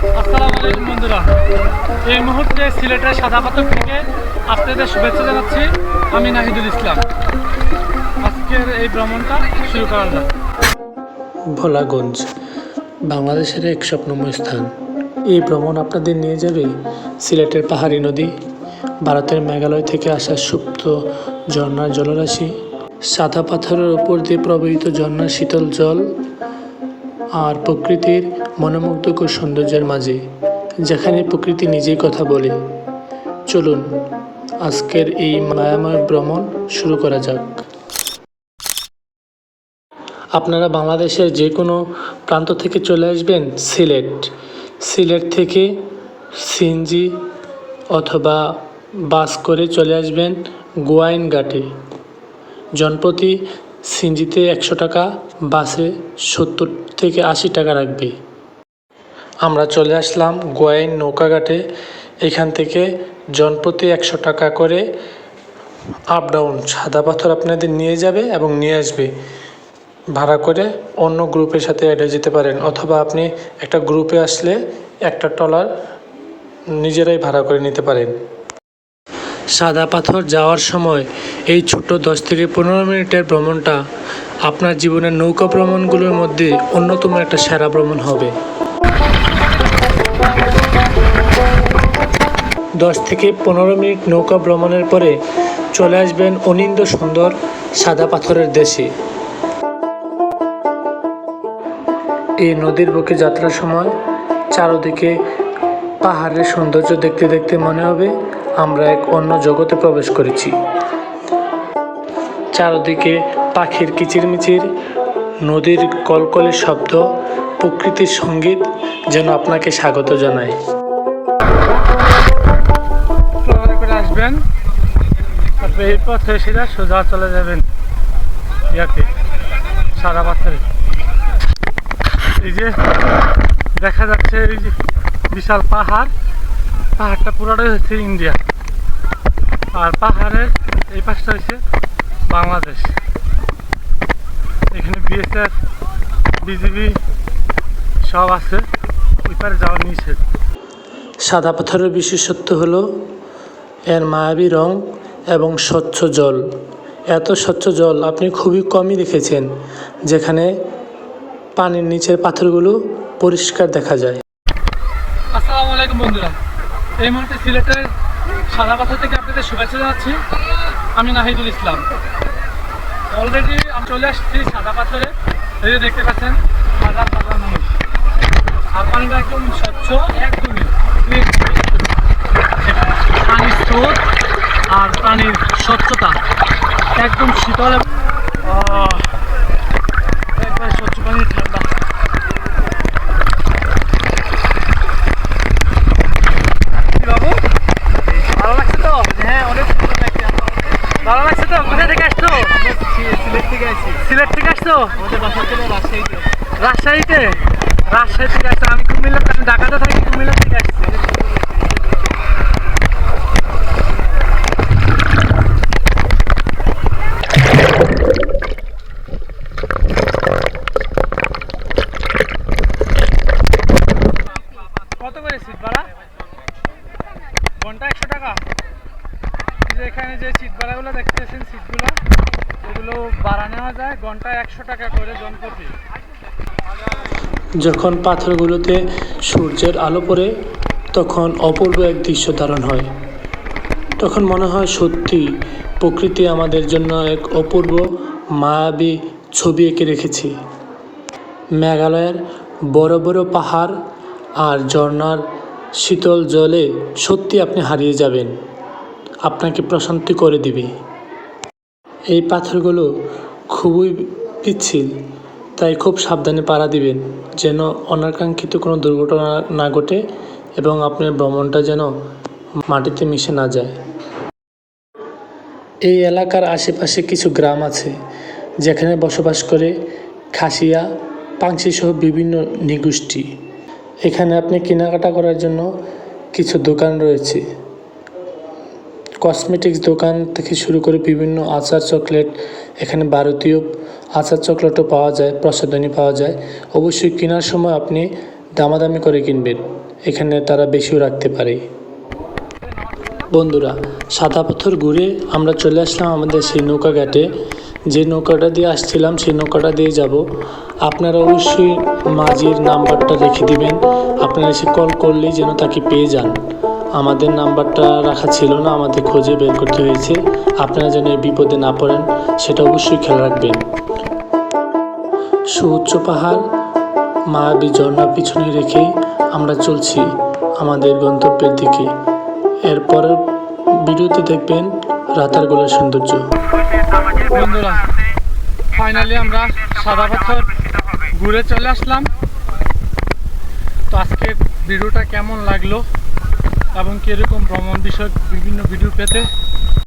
আসসালামু বন্ধুরা। এই মুহূর্তে সিলেটের সাদা পাথর থেকে আপনাদের শুভেচ্ছা জানাচ্ছি আমি নাহিদুল ইসলাম। আজকের এই ভ্রমণটা শুরু করা যাক ভোলাগঞ্জ, বাংলাদেশের এক স্বপ্নময় স্থান। এই ভ্রমণ আপনাদের নিয়ে যাবে সিলেটের পাহাড়ি নদী, ভারতের মেঘালয় থেকে আসা সুপ্ত ঝর্ণার জলরাশি, সাদা পাথরের ওপর দিয়ে প্রবাহিত ঝর্ণার শীতল জল আর প্রকৃতির মনোমুগ্ধকর সৌন্দর্যের মাঝে, যেখানে প্রকৃতি নিজেই কথা বলে। চলুন, আজকের এই মায়াময় ভ্রমণ শুরু করা যাক। আপনারা বাংলাদেশের যে কোনো প্রান্ত থেকে চলে আসবেন সিলেট। সিলেট থেকে সিএনজি অথবা বাস করে চলে আসবেন গোয়াইনঘাটে। জনপ্রতি সিএনজিতে একশো টাকা, বাসে সত্তর থেকে আশি টাকা রাখবে। আমরা চলে আসলাম গোয়াইন নৌকাঘাটে। এখান থেকে জনপ্রতি একশো টাকা করে আপ ডাউন সাদা পাথর আপনাদের নিয়ে যাবে এবং নিয়ে আসবে। ভাড়া করে অন্য গ্রুপের সাথে অ্যাড হয়ে যেতে পারেন অথবা আপনি একটা গ্রুপে আসলে একটা ট্রলার নিজেরাই ভাড়া করে নিতে পারেন। সাদা পাথর যাওয়ার সময় এই ছোট্ট দশ থেকে পনেরো মিনিটের ভ্রমণটা আপনার জীবনের নৌকা ভ্রমণগুলোর মধ্যে অন্যতম একটা সেরা ভ্রমণ হবে। দশ থেকে পনেরো মিনিট নৌকা ভ্রমণের পরে চলে আসবেন অনিন্দ সুন্দর সাদা পাথরের দেশে। এই নদীর বুকে যাত্রার সময় চারদিকে পাহাড়ের সৌন্দর্য দেখতে দেখতে মনে হবে। আমরা এক অন্য জগতে প্রবেশ করেছি। চারদিকে পাখির কিচিরমিচির, নদীর কলকলের শব্দ, প্রকৃতির সংগীত যেন আপনাকে স্বাগত জানায়। আসবেন। এই পথে সেটা সোজা চলে যাবেন। ইয়াতে সাদা পাথরে। এই যে দেখা যাচ্ছে এই যে বিশাল পাহাড়। পাহাড়টা পুরোটাই হচ্ছে ইন্ডিয়া। আর পাহাড়ের এই পাশটা হচ্ছে বাংলাদেশ। এখানে বিএসএফ বিজিবি সব আছে। ওই পারে যাওয়া নিষেধ। সাদা পাথরের বিশেষত্ব হল এর মায়াবী রং এবং স্বচ্ছ জল। এত স্বচ্ছ জল আপনি খুবই কমই দেখেছেন যেখানে পানির নিচের পাথরগুলো পরিষ্কার দেখা যায়। আসসালামু আলাইকুম বন্ধুরা। এই মুহূর্তে সিলেটের সাদা পাথর থেকে আপনাদের শুভেচ্ছা জানাচ্ছি। আমি নাহিদুল ইসলাম। অলরেডি আমি চলে আসছি সাদা পাথরে এই যে দেখতে পাচ্ছেন হাজার হাজার মানুষ। আর পানিটা একদম স্বচ্ছ, একদমই। পানির স্রোত আর পানির স্বচ্ছতা একদম শীতল এবং- আহ, একবার স্বচ্ছ পানির ঠান্ডা কি বাবু ভালো লাগছে তো হ্যাঁ অনেক সুন্দর লাগছে ভালো লাগছে তো কোথা থেকে আসছো সিলেট থেকে আসছি সিলেট থেকে আসছো আমাদের বাসা ছিল রাজশাহীতে রাজশাহীতে রাজশাহী থেকে আসছো আমি কুমিল্লা ঢাকাতে থাকি, কুমিল্লা থেকে আসছি কত করে সিট ঘণ্টা একশো টাকা। এখানে যে সিট ভাড়াগুলো দেখতেছেন সিটগুলো এগুলো ভাড়া নেওয়া যায় ঘণ্টা একশো টাকা করে জনপ্রতি যখন পাথরগুলোতে সূর্যের আলো পড়ে, তখন অপূর্ব এক দৃশ্য ধারণ হয়। তখন মনে হয় সত্যি প্রকৃতি আমাদের জন্য এক অপূর্ব, মায়াবী ছবি এঁকে রেখেছে। মেঘালয়ের বড় বড় পাহাড় আর ঝর্ণার শীতল জলে সত্যি আপনি হারিয়ে যাবেন। আপনাকে প্রশান্তি করে দিবে। এই পাথরগুলো খুবই পিচ্ছিল। তাই খুব সাবধানে পাড়া দিবেন, যেন অনাকাঙ্ক্ষিত কোনো দুর্ঘটনা না ঘটে এবং আপনার ভ্রমণটা যেন মাটিতে মিশে না যায়। এই এলাকার আশেপাশে কিছু গ্রাম আছে, যেখানে বসবাস করে খাসিয়া পাংশি সহ বিভিন্ন নিগোষ্ঠী। এখানে আপনি কেনাকাটা করার জন্য কিছু দোকান রয়েছে। কসমেটিক্স দোকান থেকে শুরু করে বিভিন্ন আচার চকলেট, এখানে ভারতীয় আচার চকলেটও পাওয়া যায়, প্রসাধনী পাওয়া যায়। অবশ্যই কেনার সময় আপনি দামাদামি করে কিনবেন। এখানে তারা বেশিও রাখতে পারে। বন্ধুরা, সাদা পাথর ঘুরে আমরা চলে আসলাম আমাদের সেই নৌকা ঘাটে। যে নৌকাটা দিয়ে আসছিলাম, সেই নৌকাটা দিয়ে যাব। আপনারা অবশ্যই মাঝির নাম্বারটা রেখে দিবেন। আপনারা এসে কল করলেই যেন তাকে পেয়ে যান। আমাদের নাম্বারটা রাখা ছিল না, আমাদের খোঁজে বের করতে হয়েছে। আপনারা যেন বিপদে না পড়েন, সেটা অবশ্যই খেয়াল রাখবেন। সুউচ্চ পাহাড় মায়াবী ঝর্ণার পিছনে রেখেই আমরা চলছি আমাদের গন্তব্যের দিকে। এরপরের ভিডিওতে দেখবেন রাতার গোলার সৌন্দর্য। বন্ধুরা ফাইনালি আমরা সাদা পাথর ঘুরে চলে আসলাম। তো আজকের ভিডিওটা কেমন লাগল? এবং কীরকম ভ্রমণ বিষয়ক বিভিন্ন ভিডিও পেতে